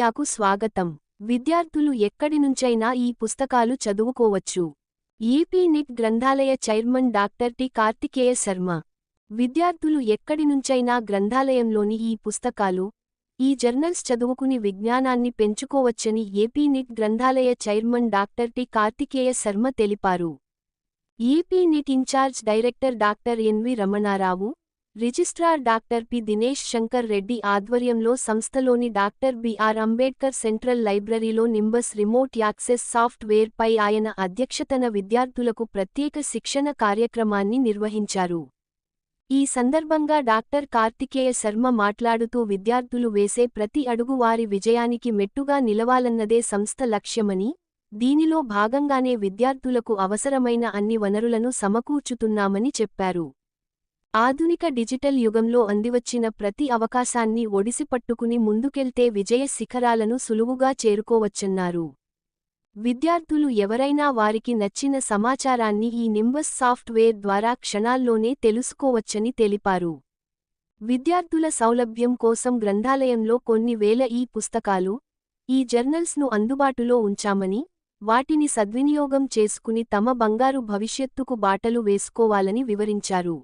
మీడియాకు స్వాగతం. విద్యార్థులు ఎక్కడి నుంచైనా ఈ పుస్తకాలు చదువుకోవచ్చు. ఏపీ నిట్ గ్రంథాలయ chairman doctor T. Karthikeya Sharma. విద్యార్థులు ఎక్కడి నుంచైనా గ్రంథాలయంలోని ఈ పుస్తకాలు ఈ జర్నల్స్ చదువుకుని విజ్ఞానాన్ని పెంచుకోవచ్చని ఏపీ నిట్ గ్రంథాలయ chairman doctor T. Karthikeya Sharma తెలిపారు. AP NIT incharge director doctor N V Ramana Rao registrar doctor P. Dinesh Shankar Reddy ఆధ్వర్యంలో సంస్థలోని doctor B R Ambedkar central లైబ్రరీలో నింబస్ రిమోట్ యాక్సెస్ సాఫ్ట్వేర్ పై ఆయన అధ్యక్షతన విద్యార్థులకు ప్రత్యేక శిక్షణ కార్యక్రమాన్ని నిర్వహించారు. ఈ సందర్భంగా డాక్టర్ కార్తికేయ శర్మ మాట్లాడుతూ విద్యార్థులు వేసే ప్రతి అడుగు వారి విజయానికి మెట్టుగా నిలవాలన్నదే సంస్థ లక్ష్యమని దీనిలో భాగంగానే విద్యార్థులకు అవసరమైన అన్ని వనరులను సమకూర్చుతున్నామని చెప్పారు. ఆధునిక డిజిటల్ యుగంలో అందివచ్చిన ప్రతి అవకాశాన్ని ఒడిసిపట్టుకుని ముందుకెళ్తే విజయ శిఖరాలను సులువుగా చేరుకోవచ్చన్నారు. విద్యార్థులు ఎవరైనా వారికి నచ్చిన సమాచారాన్ని ఈ నింబస్ సాఫ్ట్వేర్ ద్వారా క్షణాల్లోనే తెలుసుకోవచ్చని తెలిపారు. విద్యార్థుల సౌలభ్యం కోసం గ్రంథాలయంలో కొన్ని వేల ఈ పుస్తకాలు ఈ జర్నల్స్ను అందుబాటులో ఉంచామని వాటిని సద్వినియోగం చేసుకుని తమ బంగారు భవిష్యత్తుకు బాటలు వేసుకోవాలని వివరించారు.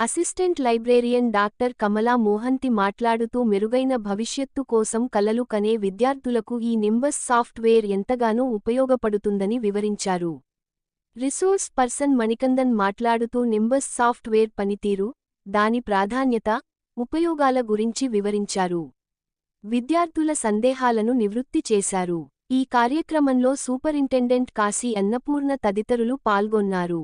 Assistant librarian doctor Kamala Mohanty మాట్లాడుతూ మెరుగైన భవిష్యత్తు కోసం కలలు కనే విద్యార్థులకు ఈ నింబస్ సాఫ్ట్వేర్ ఎంతగానో ఉపయోగపడుతుందని వివరించారు. రిసోర్స్ పర్సన్ మణికందన్ మాట్లాడుతూ నింబస్ సాఫ్ట్వేర్ పనితీరు దాని ప్రాధాన్యత ఉపయోగాల గురించి వివరించారు. విద్యార్థుల సందేహాలను నివృత్తి చేశారు. ఈ కార్యక్రమంలో సూపరింటెండెంట్ కాశీ అన్నపూర్ణ తదితరులు పాల్గొన్నారు.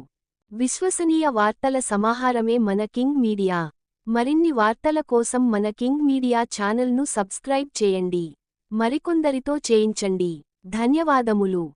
విశ్వసనీయ వార్తల సమాహారమే మన కింగ్ మీడియా. మరిన్ని వార్తల కోసం మన కింగ్ మీడియా ఛానల్ను సబ్స్క్రైబ్ చేయండి. మరికొందరితో చేయించండి. ధన్యవాదములు.